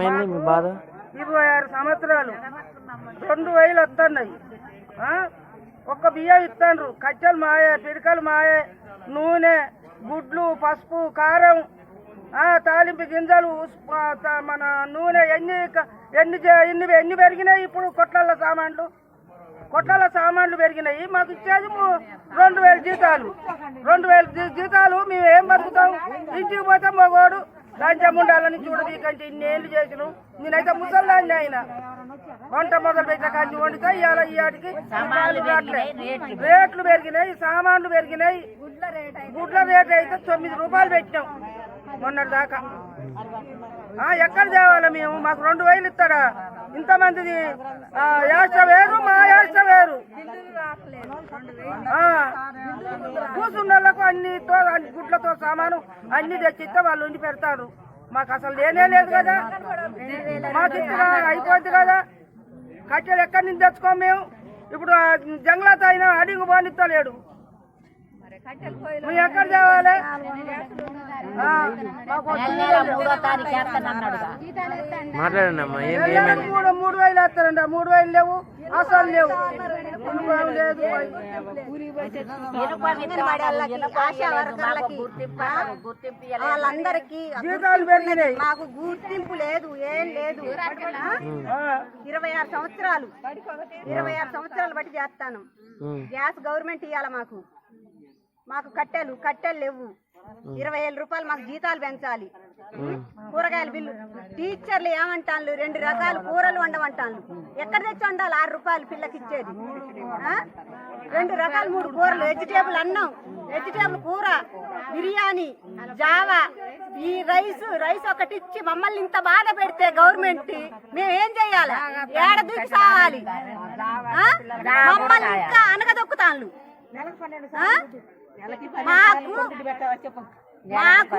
ఏమైంది మీ బాధ? ఇరవై ఆరు సంవత్సరాలు. రెండు వేలు వస్తున్నాయి ఒక ఒక్క బియ్యం ఇస్తాండ్రు కట్టెలు మాయే పిడకలు మాయే నూనె గుడ్లు పసుపు కారం తాలింపు గింజలు మన నూనె ఎన్ని ఎన్ని ఎన్ని ఎన్ని పెరిగినాయి ఇప్పుడు కొట్లల సామాన్లు? కొట్లల సామాన్లు పెరిగినాయి. మాకు ఇచ్చేది రెండు వేల జీతాలు. రెండు వేల జీతాలు మేము ఏం బతుకుతాం? ఇంటికి పోతే మగోడు లంచం ఉండాలని కంటే ఇన్నేళ్ళు చేసినాం. నేనైతే ముసల్లాన్ని ఆయన. వంట మొదలు పెట్టిన కాంచి వండితే ఇవాళ ఈ ఆటికి రేట్లు. పెరిగినాయి సామాన్లు పెరిగినాయి. గుడ్ల రేట్ అయితే. తొమ్మిది రూపాయలు పెట్టినాం. మొన్నటి దాకా. ఆ, ఎక్కడ తేవాలి మేము? మాకు రెండు వేలు ఇస్తాడా? ఇంతమందిది యాస వేరు మా యాస వేరు. ఆ, కూర్చున్న వాళ్ళకు అన్ని గుడ్లతో సామాను అన్ని తెచ్చిస్తే వాళ్ళు ఉండి పెడతారు. మాకు అసలు లేనే లేదు కదా. మాకు ఇచ్చిన అయిపోద్ది కదా. కట్టెలు ఎక్కడి నుంచి తెచ్చుకోం మేము? ఇప్పుడు జంగ్లాత అయినా అడిగి పోనిస్తలేడు మేము ఎక్కడ తేవాలి? ఆ, మాకు మూడో తారీఖు వేస్తానన్నాడుగా మాట్లాడండి మూడు మూడు వేలు వేస్తారంట. మూడు వేలు లేవు. అసలు లేవు. వాళ్ళందరికీ మాకు గుర్తింపు లేదు ఏం లేదు. ఆ, ఇరవై ఆరు సంవత్సరాలు. ఇరవై ఆరు సంవత్సరాలు బట్టి చేస్తాను. గ్యాస్ గవర్నమెంట్ ఇవ్వాలి మాకు. మాకు కట్టెలు కట్టెలు లేవు. ఇరవై వేల రూపాయలు మాకు జీతాలు పెంచాలి. కూరగాయల బిల్లు. టీచర్లు ఏమంటాను రెండు రకాల కూరలు వండమంటాను ఎక్కడ తెచ్చి వండాలి? ఆరు రూపాయలు పిల్లకి ఇచ్చేది. రెండు రకాల మూడు కూరలు. వెజిటేబుల్ అన్నం వెజిటేబుల్ కూర బిర్యానీ జావా. ఈ రైస్ రైస్ ఒకటి ఇచ్చి మమ్మల్ని ఇంత బాధ పెడితే గవర్నమెంట్ మేము ఏం చెయ్యాలి ఏడ దూకి సావాలి? మమ్మల్ని ఇంకా అనగదొక్కుతాను మాకు మాకు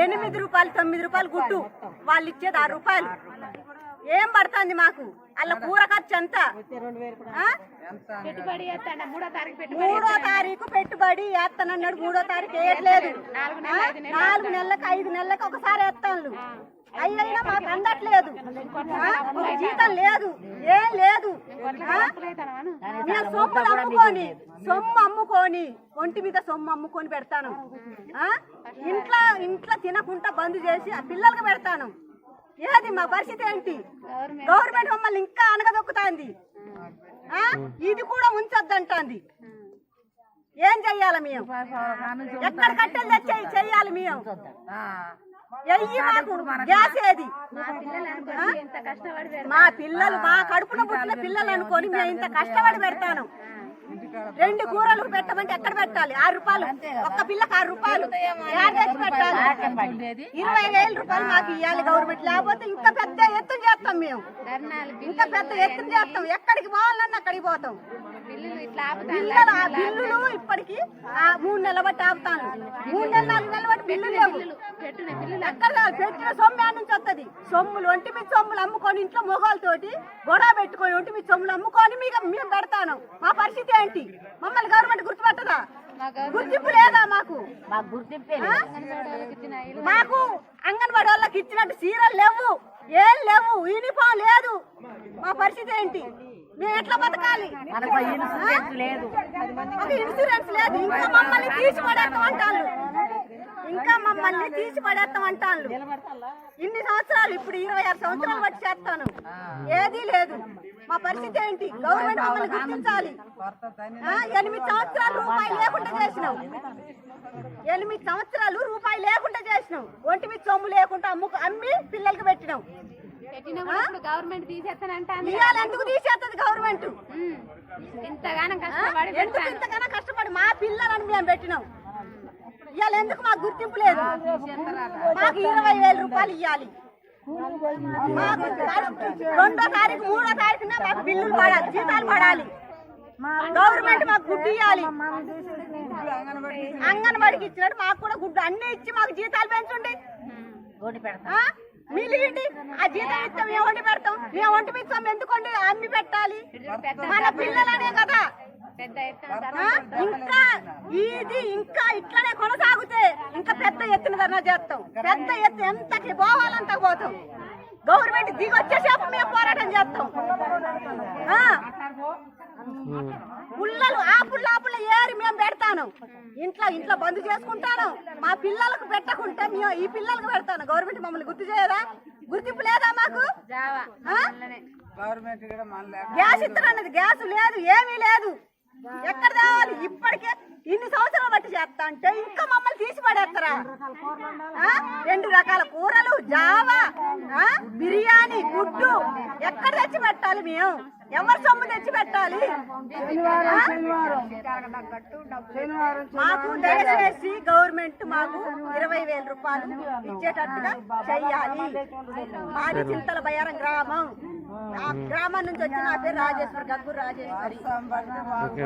ఎనిమిది రూపాయలు తొమ్మిది రూపాయలు గుడ్డు వాళ్ళు ఇచ్చేది ఆరు రూపాయలు. ఏం పడుతుంది మాకు? అలా కూర ఖర్చు ఎంత? మూడో తారీఖు పెట్టుబడి వేస్తానన్నాడు మూడో తారీఖు వేయట్లేదు? నాలుగు నెలలకు ఐదు నెలలకు ఒకసారి వేస్తాను అయ్యైనా మాకు అందట్లేదు. జీతం లేదు. ఏం లేదు? నేను సొమ్ములు అమ్ముకొని సొమ్ము అమ్ముకొని ఒంటి మీద సొమ్ము అమ్ముకొని పెడతాను? ఇంట్లో ఇంట్లో తినకుండా బంద్ చేసి ఆ పిల్లలకి పెడతాను. ఏది మా పరిస్థితి ఏంటి? గవర్నమెంట్. మమ్మల్ని ఇంకా అనగదొక్కుతాంది? ఇది కూడా ఉంచొద్దంటాంది. ఏం చెయ్యాలి మేము? ఎక్కడ కట్టెలు తెచ్చి చెయ్యాలి మేము. గ్యాస్ ఏది ఆ? మా పిల్లలు మా కడుపున పుట్టిన పిల్లలు అనుకొని మేము ఇంత కష్టపడి పెడతాను. రెండు కూరలు పెట్టమంటే ఎక్కడ పెట్టాలి? ఆరు రూపాయలు. ఒక్క పిల్లకి ఆరు రూపాయలు. పెట్టాలి. ఇరవై వేల రూపాయలు మాకు ఇవ్వాలి గవర్నమెంట్. లేకపోతే ఇంకా పెద్ద ఎత్తున చేస్తాం మేము. ఇంకా పెద్ద ఎత్తున చేస్తాం. ఎక్కడికి పోవాలన్నా అక్కడికి పోతాం. బిల్లులు ఆ బిల్లులు ఇప్పటికి ఆ మూడు నెలల బట్టి ఆపుతాను మూడు నెలలు నాలుగు నెలల బట్టి బిల్లులు లేవు. ఎక్కడ పెట్టిన సొమ్ము నుంచి వస్తుంది సొమ్ములు ఒంటి మీద సొమ్ములు అమ్ముకొని ఇంట్లో మొగాలతోటి గొడవ పెట్టుకొని ఒంటి మీద సొమ్ములు అమ్ముకొని మీకు మేము పెడతాను. మా పరిస్థితి ఏంటి? మమ్మల్ని గవర్నమెంట్ గుర్తుపెట్టదా? గుర్తింపు లేదా మాకు? మాకు గుర్తింపే ఆ? మాకు అంగన్వాడీ వాళ్ళకి ఇచ్చినట్టు సీరలు లేవు ఏం లేవు యూనిఫామ్ లేదు. మా పరిస్థితి ఏంటి? మేము ఎట్లా బతకాలి? లేదు. ఒక ఇన్సూరెన్స్ లేదు. ఇంకా మమ్మల్ని తీసి పడేస్తాం అంటాను ఇంకా మమ్మల్ని తీసి పడేస్తాం అంటాను ఇన్ని సంవత్సరాలు ఇప్పుడు ఇరవై ఆరు సంవత్సరాలు బట్టి చేస్తాను. ఏదీ లేదు. మా పరిస్థితి ఏంటి? గవర్నమెంట్ మమ్మల్ని గుర్తించాలి. ఎనిమిది సంవత్సరాలు రూపాయి లేకుండా చేసినాం. ఎనిమిది సంవత్సరాలు రూపాయి లేకుండా చేసినాం. ఒంటి మీద సొమ్ము లేకుండా అమ్ము అమ్మి పిల్లలకి పెట్టినాం. గవర్నమెంట్ తీసేస్తానంట తీసేస్తుంది గవర్నమెంట్? ఇంతగానం కష్టపడి కష్టపడి? మా పిల్లలని మేము పెట్టినాం. ఇవాళ ఎందుకు మాకు గుర్తింపు లేదు? మాకు ఇరవై వేల రూపాయలు ఇవ్వాలి మాకు రెండో తారీఖు మూడో తారీఖున మాకు బిల్లులు పడాలి జీతాలు పడాలి. గవర్నమెంట్ మాకు గుడ్డు ఇవ్వాలి అంగన్వాడికి ఇచ్చినట్టు మాకు కూడా గుడ్డు అన్ని ఇచ్చి మాకు జీతాలు పెంచండి. ఓడి ఆ? జీతం ఇస్తాం మేము వండి పెడతాం. మేము వండి పెడతాం ఎందుకండి అమ్మి పెట్టాలి? మన పిల్లలనే కదా. ఇంకా ఇది ఇంకా ఇట్లనే కొనసాగితే ఇంకా పెద్ద ఎత్తున ధర్నా చేస్తాం. పెద్ద ఎత్తు ఎంతకి పోవాలంత పోతాం. గవర్నమెంట్ దిగి వచ్చేసేపు మేము పోరాటం చేస్తాం. పుల్లలు ఆ. పుల్ల ఆ పుల్ల ఏరి మేము పెడతాను. ఇంట్లో ఇంట్లో బంద్ చేసుకుంటాను. మా పిల్లలకు పెట్టకుంటే మేము ఈ పిల్లలకు పెడతాను. గవర్నమెంట్ మమ్మల్ని గుర్తు చేయదా? గుర్తింపు లేదా మాకు? గ్యాస్ ఇస్తానన్నది గ్యాస్ లేదు ఏమీ లేదు. ఎక్కడ తేవాలి ఇప్పటికే ఇన్ని సంవత్సరాలు బట్టి చేస్తా అంటే ఇంకా మమ్మల్ని తీసి పడేస్తారా? రెండు రకాల కూరలు జావా? బిర్యానీ గుడ్డు. ఎక్కడ తెచ్చి పెట్టాలి మేము? ఎవరి సొమ్ము తెచ్చి పెట్టాలి? మాకు దయచేసి గవర్నమెంట్ మాకు ఇరవై వేల రూపాయలు ఇచ్చేటట్టుగా చెయ్యాలి. మాది చింతల బయ్యారం గ్రామం. గ్రామం నుంచి వచ్చిన నా పేరు రాజేశ్వరి గగ్గు రాజేశ్వరి ఓకే